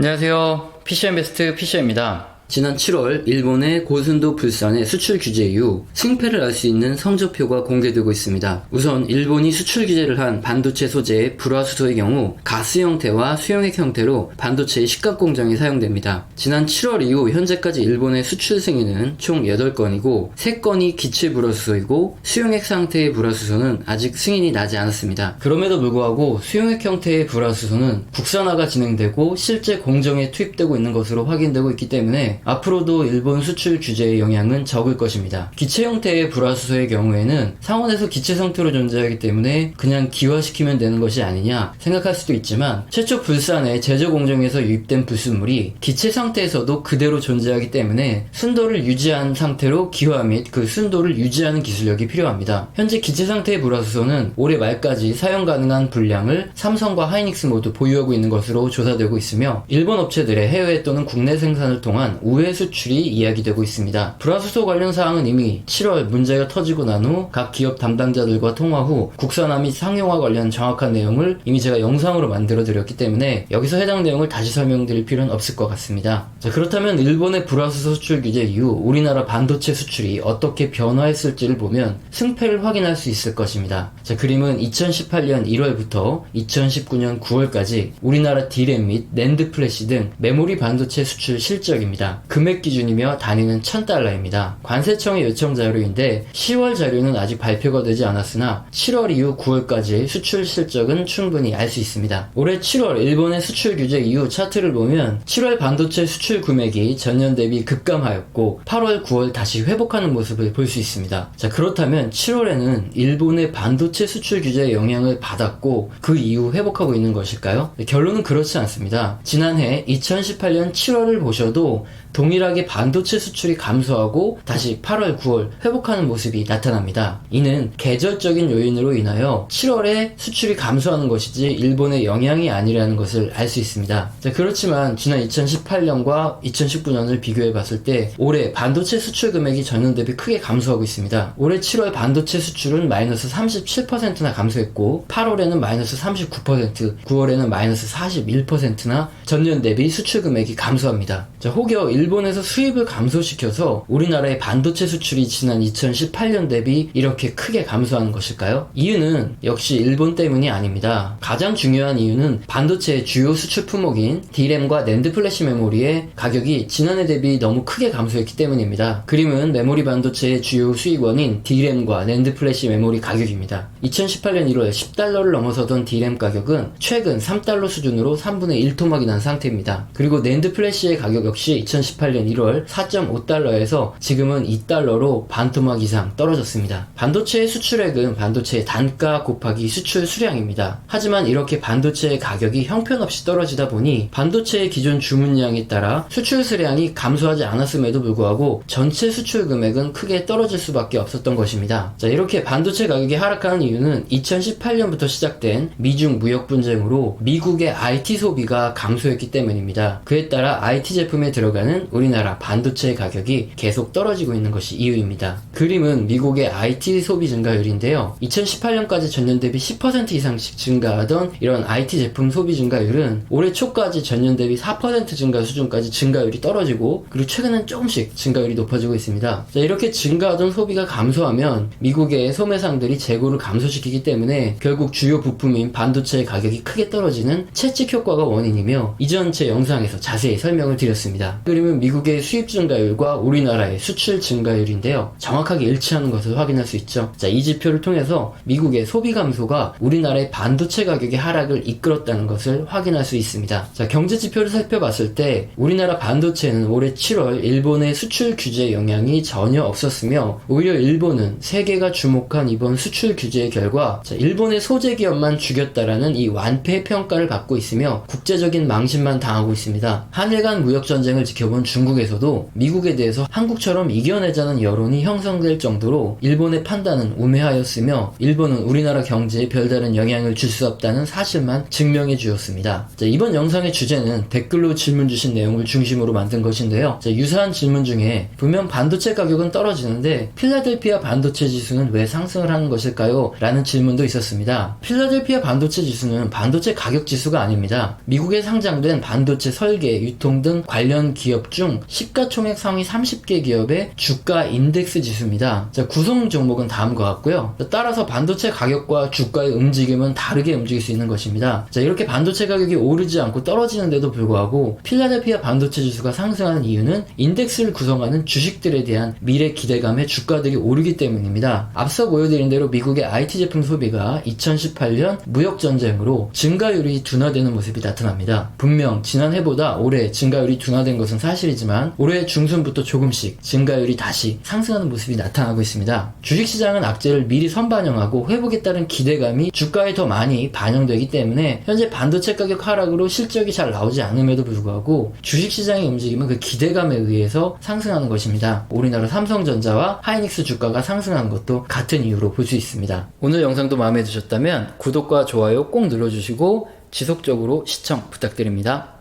안녕하세요. PCM베스트 PC입니다. 지난 7월 일본의 고순도 불산의 수출 규제 이후 승패를 알 수 있는 성적표가 공개되고 있습니다. 우선 일본이 수출 규제를 한 반도체 소재의 불화수소의 경우 가스 형태와 수용액 형태로 반도체의 식각 공정이 사용됩니다. 지난 7월 이후 현재까지 일본의 수출 승인은 총 8건이고 3건이 기체 불화수소이고 수용액 상태의 불화수소는 아직 승인이 나지 않았습니다. 그럼에도 불구하고 수용액 형태의 불화수소는 국산화가 진행되고 실제 공정에 투입되고 있는 것으로 확인되고 있기 때문에 앞으로도 일본 수출 규제의 영향은 적을 것입니다. 기체 형태의 불화수소의 경우에는 상온에서 기체 상태로 존재하기 때문에 그냥 기화시키면 되는 것이 아니냐 생각할 수도 있지만 최초 불산의 제조 공정에서 유입된 불순물이 기체 상태에서도 그대로 존재하기 때문에 순도를 유지한 상태로 기화 및 그 순도를 유지하는 기술력이 필요합니다. 현재 기체 상태의 불화수소는 올해 말까지 사용 가능한 분량을 삼성과 하이닉스 모두 보유하고 있는 것으로 조사되고 있으며 일본 업체들의 해외 또는 국내 생산을 통한 우회 수출이 이야기되고 있습니다. 불화수소 관련 사항은 이미 7월 문제가 터지고 난 후 각 기업 담당자들과 통화 후 국산화 및 상용화 관련 정확한 내용을 이미 제가 영상으로 만들어 드렸기 때문에 여기서 해당 내용을 다시 설명드릴 필요는 없을 것 같습니다. 자, 그렇다면 일본의 불화수소 수출 규제 이후 우리나라 반도체 수출이 어떻게 변화했을지를 보면 승패를 확인할 수 있을 것입니다. 자, 그림은 2018년 1월부터 2019년 9월까지 우리나라 디램 및 낸드 플래시 등 메모리 반도체 수출 실적입니다. 금액 기준이며 단위는 1000달러입니다. 관세청의 요청 자료인데 10월 자료는 아직 발표가 되지 않았으나 7월 이후 9월까지의 수출 실적은 충분히 알 수 있습니다. 올해 7월 일본의 수출 규제 이후 차트를 보면 7월 반도체 수출 금액이 전년 대비 급감하였고 8월, 9월 다시 회복하는 모습을 볼 수 있습니다. 자, 그렇다면 7월에는 일본의 반도체 수출 규제의 영향을 받았고 그 이후 회복하고 있는 것일까요? 네, 결론은 그렇지 않습니다. 지난해 2018년 7월을 보셔도 동일하게 반도체 수출이 감소하고 다시 8월, 9월 회복하는 모습이 나타납니다. 이는 계절적인 요인으로 인하여 7월에 수출이 감소하는 것이지 일본의 영향이 아니라는 것을 알 수 있습니다. 자, 그렇지만 지난 2018년과 2019년을 비교해 봤을 때 올해 반도체 수출 금액이 전년 대비 크게 감소하고 있습니다. 올해 7월 반도체 수출은 마이너스 37%나 감소했고 8월에는 마이너스 39%, 9월에는 마이너스 41%나 전년 대비 수출 금액이 감소합니다. 자, 혹여 일본에서 수입을 감소시켜서 우리나라의 반도체 수출이 지난 2018년 대비 이렇게 크게 감소하는 것일까요? 이유는 역시 일본 때문이 아닙니다. 가장 중요한 이유는 반도체의 주요 수출 품목인 D램과 낸드 플래시 메모리의 가격이 지난해 대비 너무 크게 감소했기 때문입니다. 그림은 메모리 반도체의 주요 수익원인 D램과 낸드 플래시 메모리 가격입니다. 2018년 1월 10달러를 넘어서던 D램 가격은 최근 3달러 수준으로 3분의 1 토막이 난 상태입니다. 그리고 낸드 플래시의 가격 역시 2018년 1월 4.5달러에서 지금은 2달러로 반토막 이상 떨어졌습니다. 반도체의 수출액은 반도체의 단가 곱하기 수출 수량입니다. 하지만 이렇게 반도체의 가격이 형편없이 떨어지다 보니 반도체의 기존 주문량에 따라 수출 수량이 감소하지 않았음에도 불구하고 전체 수출 금액은 크게 떨어질 수밖에 없었던 것입니다. 자, 이렇게 반도체 가격이 하락하는 이유는 2018년부터 시작된 미중 무역 분쟁으로 미국의 IT 소비가 감소했기 때문입니다. 그에 따라 IT 제품에 들어가는 우리나라 반도체 가격이 계속 떨어지고 있는 것이 이유입니다. 그림은 미국의 IT 소비 증가율인데요. 2018년까지 전년 대비 10% 이상씩 증가하던 이런 IT 제품 소비 증가율은 올해 초까지 전년 대비 4% 증가 수준까지 증가율이 떨어지고 그리고 최근엔 조금씩 증가율이 높아지고 있습니다. 자, 이렇게 증가하던 소비가 감소하면 미국의 소매상들이 재고를 감소시키기 때문에 결국 주요 부품인 반도체의 가격이 크게 떨어지는 채찍 효과가 원인이며 이전 제 영상에서 자세히 설명을 드렸습니다. 그림은 미국의 수입 증가율과 우리나라의 수출 증가율인데요. 정확하게 일치하는 것을 확인할 수 있죠. 자, 이 지표를 통해서 미국의 소비 감소가 우리나라의 반도체 가격의 하락을 이끌었다는 것을 확인할 수 있습니다. 자, 경제 지표를 살펴봤을 때 우리나라 반도체는 올해 7월 일본의 수출 규제 영향이 전혀 없었으며 오히려 일본은 세계가 주목한 이번 수출 규제의 결과 자, 일본의 소재 기업만 죽였다라는 이 완패 평가를 받고 있으며 국제적인 망신만 당하고 있습니다. 한일 간 무역 전쟁을 지켜본 본 중국에서도 미국에 대해서 한국처럼 이겨내자는 여론이 형성될 정도로 일본의 판단은 우매하였으며 일본은 우리나라 경제에 별다른 영향을 줄 수 없다는 사실만 증명해 주었습니다. 자, 이번 영상의 주제는 댓글로 질문 주신 내용을 중심으로 만든 것인데요. 자, 유사한 질문 중에 분명 반도체 가격은 떨어지는데 필라델피아 반도체 지수는 왜 상승을 하는 것일까요? 라는 질문도 있었습니다. 필라델피아 반도체 지수는 반도체 가격 지수가 아닙니다. 미국에 상장된 반도체 설계, 유통 등 관련 기업 중 시가총액 상위 30개 기업의 주가 인덱스 지수입니다. 자, 구성 종목은 다음과 같고요. 자, 따라서 반도체 가격과 주가의 움직임은 다르게 움직일 수 있는 것입니다. 자, 이렇게 반도체 가격이 오르지 않고 떨어지는데도 불구하고 필라델피아 반도체 지수가 상승하는 이유는 인덱스를 구성하는 주식들에 대한 미래 기대감에 주가들이 오르기 때문입니다. 앞서 보여드린 대로 미국의 IT 제품 소비가 2018년 무역 전쟁으로 증가율이 둔화되는 모습이 나타납니다. 분명 지난해보다 올해 증가율이 둔화된 것은 사실이지만 올해 중순부터 조금씩 증가율이 다시 상승하는 모습이 나타나고 있습니다. 주식시장은 악재를 미리 선반영하고 회복에 따른 기대감이 주가에 더 많이 반영되기 때문에 현재 반도체 가격 하락으로 실적이 잘 나오지 않음에도 불구하고 주식시장의 움직임은 그 기대감에 의해서 상승하는 것입니다. 우리나라 삼성전자와 하이닉스 주가가 상승한 것도 같은 이유로 볼 수 있습니다. 오늘 영상도 마음에 드셨다면 구독과 좋아요 꼭 눌러주시고 지속적으로 시청 부탁드립니다.